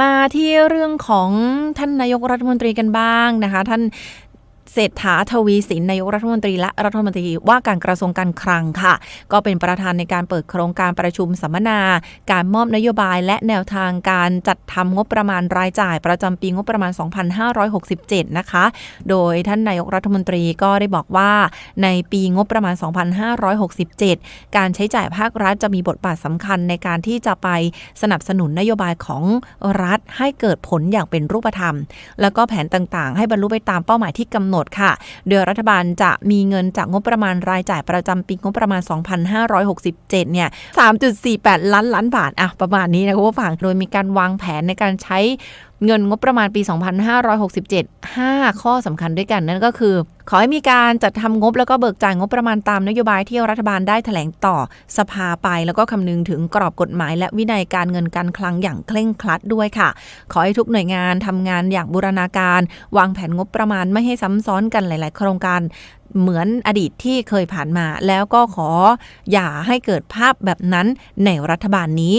มาที่เรื่องของท่านนายกรัฐมนตรีกันบ้างนะคะ ท่าน เศรษฐาทวีสินนายกรัฐมนตรีและรัฐมนตรีว่าการกระทรวงการคลังค่ะ ก็เป็นประธานในการเปิดโครงการประชุมสัมมนา การมอบนโยบายและแนวทางการจัดทำงบประมาณรายจ่ายประจำปีงบประมาณ 2567 นะคะ โดยท่านนายกรัฐมนตรีก็ได้บอกว่า ในปีงบประมาณ 2567 การใช้จ่ายภาครัฐจะมีบทบาทสำคัญในการที่จะไปสนับสนุนนโยบายของรัฐให้เกิดผลอย่างเป็นรูปธรรม แล้วก็แผนต่างๆ ให้บรรลุไปตามเป้าหมายที่กำหนดค่ะ โดยรัฐบาลจะมีเงินจากงบประมาณรายจ่ายประจำปีงบประมาณ 2567 เนี่ย 3.48 ล้านล้านบาท อะ ประมาณนี้นะคุณผู้ฟัง โดยมีการวางแผนในการใช้เงินงบประมาณปี 2567 5 ข้อสำคัญด้วยกัน นั่นก็คือ ขอให้มีการจัดทำงบแล้วก็เบิกจ่ายงบประมาณตามนโยบายที่รัฐบาลได้แถลงต่อสภาไป แล้วก็คำนึงถึงกรอบกฎหมาย และวินัยการเงินการคลังอย่างเคร่งครัดด้วยค่ะ ขอให้ทุกหน่วยงานทำงานอย่างบูรณาการ วางแผนงบประมาณไม่ให้ซ้ำซ้อนกันหลาย ๆ โครงการเหมือนอดีตที่เคยผ่านมา แล้วก็ขออย่าให้เกิดภาพแบบนั้นในรัฐบาลนี้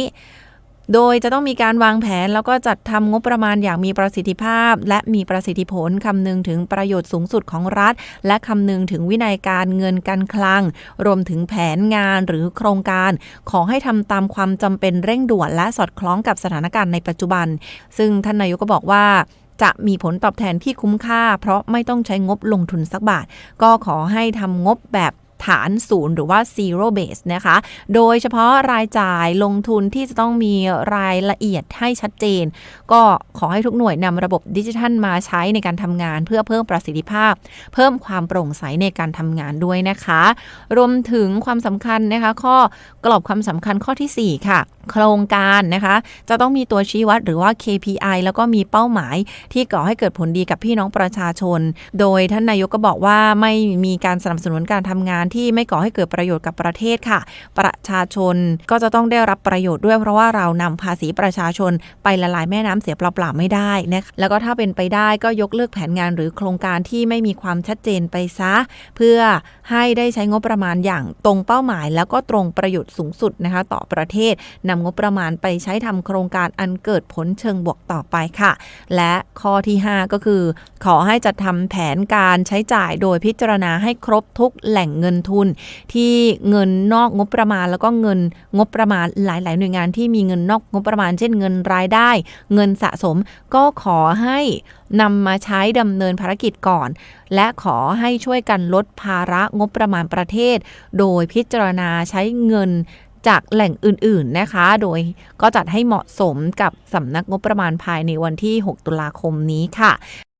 โดยจะต้องมีการวางแผนแล้วก็จัดทำงบประมาณอย่างมีประสิทธิภาพ และมีประสิทธิผลคำนึงถึงประโยชน์สูงสุดของรัฐ และคำนึงถึงวินัยการเงินการคลัง รวมถึงแผนงานหรือโครงการ ขอให้ทำตามความจำเป็นเร่งด่วน และสอดคล้องกับสถานการณ์ในปัจจุบัน ซึ่งท่านนายกก็บอกว่าจะมีผลตอบแทนที่คุ้มค่า เพราะไม่ต้องใช้งบลงทุนสักบาท ก็ขอให้ทำงบแบบ ฐานศูนย์หรือว่า zero base นะคะ โดยเฉพาะรายจ่ายลงทุนที่จะต้องมีรายละเอียดให้ชัดเจน ก็ขอให้ทุกหน่วยนำระบบดิจิทัลมาใช้ในการทำงาน เพื่อเพิ่มประสิทธิภาพ เพิ่มความโปร่งใสในการทำงานด้วยนะคะ รวมถึงความสำคัญนะคะ ข้อกรอบความสำคัญข้อทีสี่4 ค่ะ โครงการนะคะ จะต้องมีตัวชี้วัดหรือว่า KPI แล้วก็มีเป้าหมาย ที่ก่อให้เกิดผลดีกับพี่น้องประชาชน โดยท่านนายกก็บอกว่าไม่มีการสนับสนุนการทำงานที่ไม่ก่อให้เกิดประโยชน์กับประเทศค่ะ ประชาชนก็จะต้องได้รับประโยชน์ด้วยเพราะว่าเรานำภาษีประชาชนไปละลายแม่น้ำเสียเปล่าๆไม่ได้นะคะแล้วก็ถ้าเป็นไปได้ก็ยกเลิกแผนงานหรือโครงการที่ไม่มีความชัดเจนไปซะ เพื่อให้ได้ใช้งบประมาณอย่างตรงเป้าหมาย แล้วก็ตรงประโยชน์สูงสุดนะคะต่อประเทศนำงบประมาณไปใช้ทำโครงการอันเกิดผลเชิงบวกต่อไปค่ะ และข้อที่ 5 ก็คือ ขอให้จัดทำแผนการใช้จ่ายโดยพิจารณาให้ครบทุกแหล่งเงินนทุน ที่เงินนอกงบประมาณ แล้วก็เงินงบประมาณหลาย ๆ หน่วยงานที่มีเงินนอกงบประมาณ เช่นเงินรายได้ เงินสะสมก็ขอให้นำมาใช้ดำเนินภารกิจก่อน และขอให้ช่วยกันลดภาระงบประมาณประเทศ โดยพิจารณาใช้เงินจากแหล่งอื่น ๆ นะคะ โดยก็จัดให้เหมาะสมกับสำนักงบประมาณภายในวันที่ 6 ตุลาคมนี้ค่ะ